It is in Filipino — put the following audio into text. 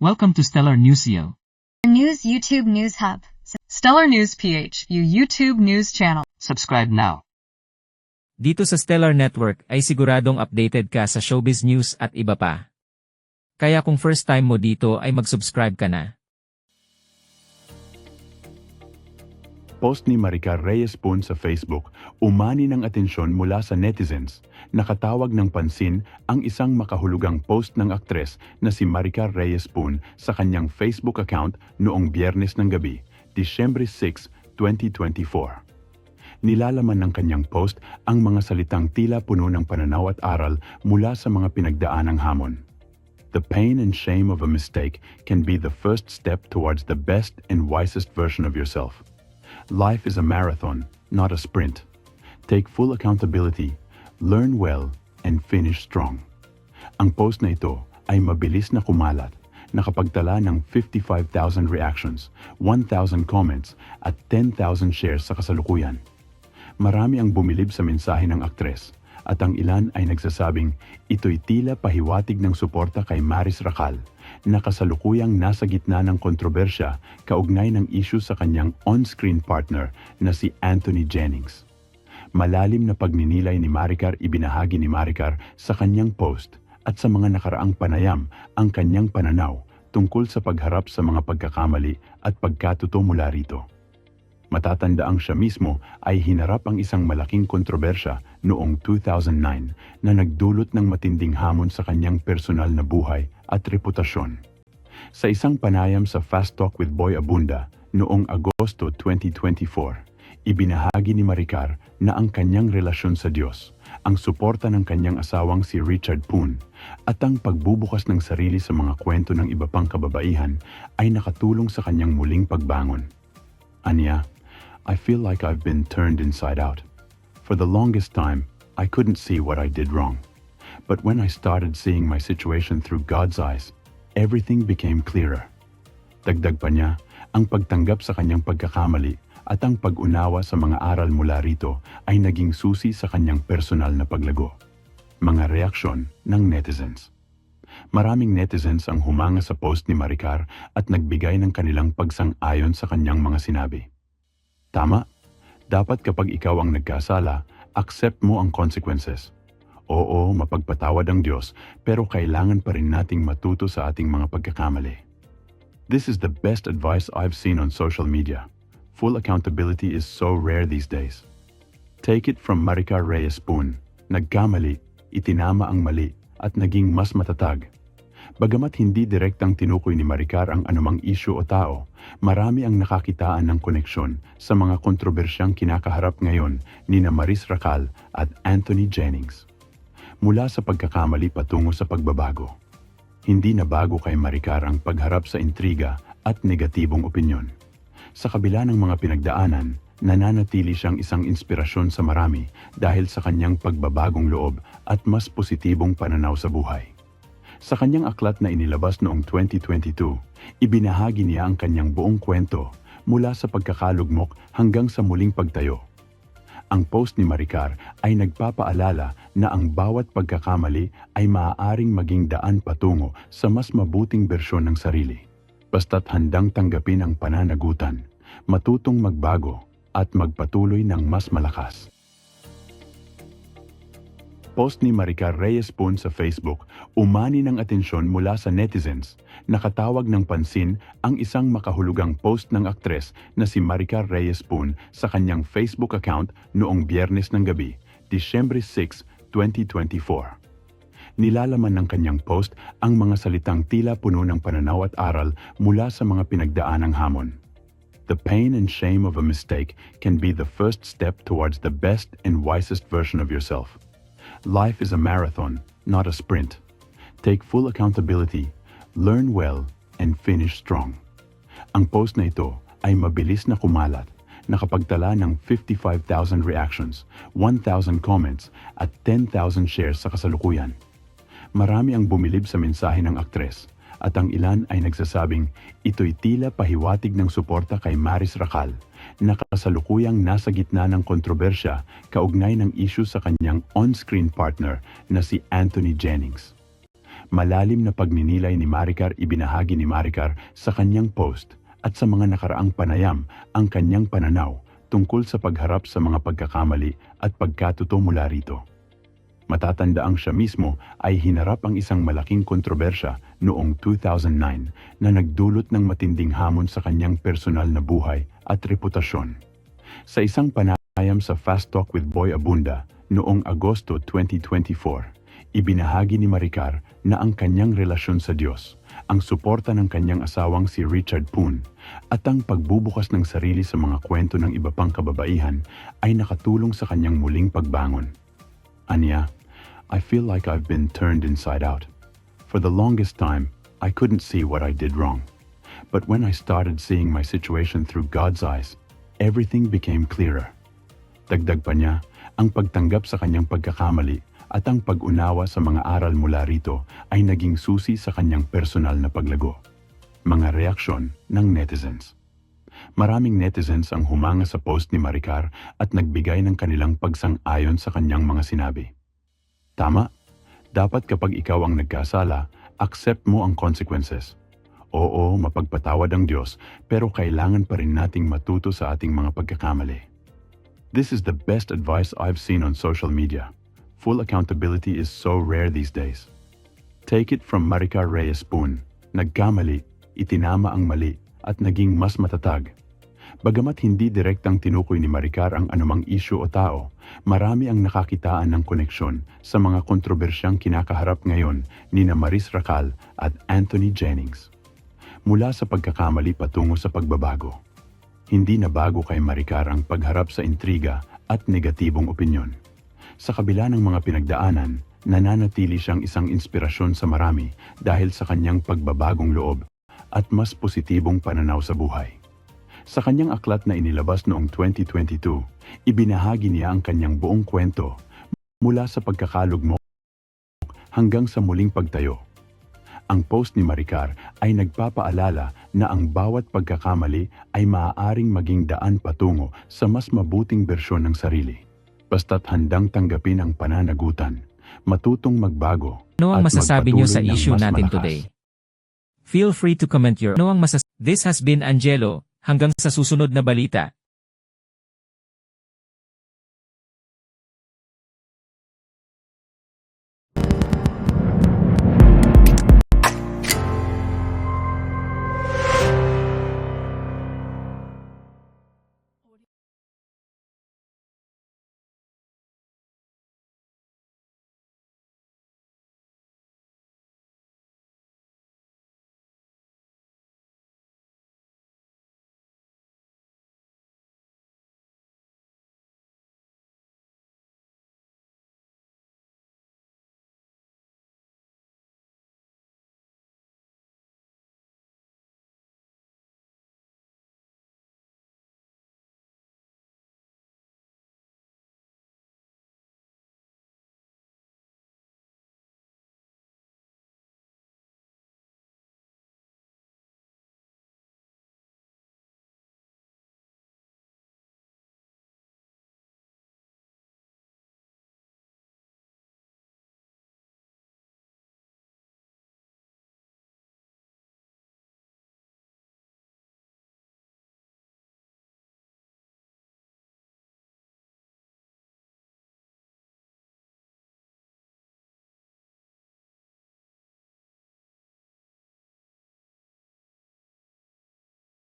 Welcome to Stellar Newsio. News YouTube News Hub. Stellar News PH, you YouTube news channel. Subscribe now. Dito sa Stellar Network ay siguradong updated ka sa showbiz news at iba pa. Kaya kung first time mo dito ay mag-subscribe ka na. Post ni Maricar Reyes Poon sa Facebook, umani ng atensyon mula sa netizens. Nakatawag ng pansin ang isang makahulugang post ng aktres na si Maricar Reyes Poon sa kanyang Facebook account noong biyernes ng gabi, Disyembre 6, 2024. Nilalaman ng kanyang post ang mga salitang tila puno ng pananaw at aral mula sa mga pinagdaanang hamon. The pain and shame of a mistake can be the first step towards the best and wisest version of yourself. Life is a marathon, not a sprint. Take full accountability, learn well, and finish strong. Ang post na ito ay mabilis na kumalat, nakapagtala ng 55,000 reactions, 1,000 comments, at 10,000 shares sa kasalukuyan. Marami ang bumilib sa mensahe ng aktres, at ang ilan ay nagsasabing ito'y tila pahiwatig ng suporta kay Maris Racal na kasalukuyang nasa gitna ng kontrobersya kaugnay ng issue sa kanyang on-screen partner na si Anthony Jennings. Malalim na pagninilay ni Maricar ibinahagi ni Maricar sa kanyang post at sa mga nakaraang panayam ang kanyang pananaw tungkol sa pagharap sa mga pagkakamali at pagkatuto mula rito. Matatandaang siya mismo ay hinarap ang isang malaking kontrobersya noong 2009 na nagdulot ng matinding hamon sa kanyang personal na buhay at reputasyon. Sa isang panayam sa Fast Talk with Boy Abunda noong Agosto 2024, ibinahagi ni Maricar na ang kanyang relasyon sa Diyos, ang suporta ng kanyang asawang si Richard Poon, at ang pagbubukas ng sarili sa mga kwento ng iba pang kababaihan ay nakatulong sa kanyang muling pagbangon. Anya, I feel like I've been turned inside out. For the longest time, I couldn't see what I did wrong. But when I started seeing my situation through God's eyes, everything became clearer. Dagdag pa niya, ang pagtanggap sa kanyang pagkakamali at ang pag-unawa sa mga aral mula rito ay naging susi sa kanyang personal na paglago. Mga reaksyon ng netizens. Maraming netizens ang humanga sa post ni Maricar at nagbigay ng kanilang pagsang-ayon sa kanyang mga sinabi. Tama, dapat kapag ikaw ang nagkasala, accept mo ang consequences. Oo, mapagpatawad ang Diyos, pero kailangan pa rin nating matuto sa ating mga pagkakamali. This is the best advice I've seen on social media. Full accountability is so rare these days. Take it from Maricar Reyes Poon. Nagkamali, itinama ang mali, at naging mas matatag. Bagamat hindi direktang tinukoy ni Maricar ang anumang issue o tao, marami ang nakakitaan ng koneksyon sa mga kontrobersyang kinakaharap ngayon ni Maris Racal at Anthony Jennings. Mula sa pagkakamali patungo sa pagbabago. Hindi na bago kay Maricar ang pagharap sa intriga at negatibong opinyon. Sa kabila ng mga pinagdaanan, nananatili siyang isang inspirasyon sa marami dahil sa kanyang pagbabagong loob at mas positibong pananaw sa buhay. Sa kanyang aklat na inilabas noong 2022, ibinahagi niya ang kanyang buong kwento mula sa pagkakalugmok hanggang sa muling pagtayo. Ang post ni Maricar ay nagpapaalala na ang bawat pagkakamali ay maaaring maging daan patungo sa mas mabuting bersyon ng sarili. Basta't handang tanggapin ang pananagutan, matutong magbago at magpatuloy ng mas malakas. Post ni Maricar Reyes Poon sa Facebook, umani ng atensyon mula sa netizens. Nakatawag ng pansin ang isang makahulugang post ng aktres na si Maricar Reyes Poon sa kanyang Facebook account noong biyernes ng gabi, Disyembre 6, 2024. Nilalaman ng kanyang post ang mga salitang tila puno ng pananaw at aral mula sa mga pinagdaanang hamon. The pain and shame of a mistake can be the first step towards the best and wisest version of yourself. Life is a marathon, not a sprint. Take full accountability, learn well, and finish strong. Ang post na ito ay mabilis na kumalat, nakapagtala ng 55,000 reactions, 1,000 comments, at 10,000 shares sa kasalukuyan. Marami ang bumilib sa mensahe ng aktres, at ang ilan ay nagsasabing ito'y tila pahiwatig ng suporta kay Maris Racal na kasalukuyang nasa gitna ng kontrobersya kaugnay ng issue sa kanyang on-screen partner na si Anthony Jennings. Malalim na pagninilay ni Maricar ibinahagi ni Maricar sa kanyang post at sa mga nakaraang panayam ang kanyang pananaw tungkol sa pagharap sa mga pagkakamali at pagkatuto mula rito. Matatandaang siya mismo ay hinarap ang isang malaking kontrobersya noong 2009 na nagdulot ng matinding hamon sa kanyang personal na buhay at reputasyon. Sa isang panayam sa Fast Talk with Boy Abunda noong Agosto 2024, ibinahagi ni Maricar na ang kanyang relasyon sa Diyos, ang suporta ng kanyang asawang si Richard Poon, at ang pagbubukas ng sarili sa mga kwento ng iba pang kababaihan ay nakatulong sa kanyang muling pagbangon. Anya, I feel like I've been turned inside out. For the longest time, I couldn't see what I did wrong. But when I started seeing my situation through God's eyes, everything became clearer. Dagdag pa niya, ang pagtanggap sa kanyang pagkakamali at ang pag-unawa sa mga aral mula rito ay naging susi sa kanyang personal na paglago. Mga reaksyon ng netizens. Maraming netizens ang humanga sa post ni Maricar at nagbigay ng kanilang pagsang-ayon sa kanyang mga sinabi. Tama, dapat kapag ikaw ang nagkasala, accept mo ang consequences. Oo, mapagpatawad ang Diyos, pero kailangan pa rin nating matuto sa ating mga pagkakamali. This is the best advice I've seen on social media. Full accountability is so rare these days. Take it from Maricar Reyes Poon. Nagkamali, itinama ang mali, at naging mas matatag. Bagamat hindi direktang tinukoy ni Maricar ang anumang isyu o tao, marami ang nakakitaan ng koneksyon sa mga kontrobersyang kinakaharap ngayon ni na Maris Racal at Anthony Jennings. Mula sa pagkakamali patungo sa pagbabago. Hindi na bago kay Maricar ang pagharap sa intriga at negatibong opinyon. Sa kabila ng mga pinagdaanan, nananatili siyang isang inspirasyon sa marami dahil sa kanyang pagbabagong loob at mas positibong pananaw sa buhay. Sa kanyang aklat na inilabas noong 2022, ibinahagi niya ang kanyang buong kwento mula sa pagkakalugmok hanggang sa muling pagtayo. Ang post ni Maricar ay nagpapaalala na ang bawat pagkakamali ay maaaring maging daan patungo sa mas mabuting bersyon ng sarili. Basta't handang tanggapin ang pananagutan, matutong magbago, Ano ang masasabi niyo sa issue natin malakas. today? Feel free to comment your ano ang masas This has been Angelo. Hanggang sa susunod na balita.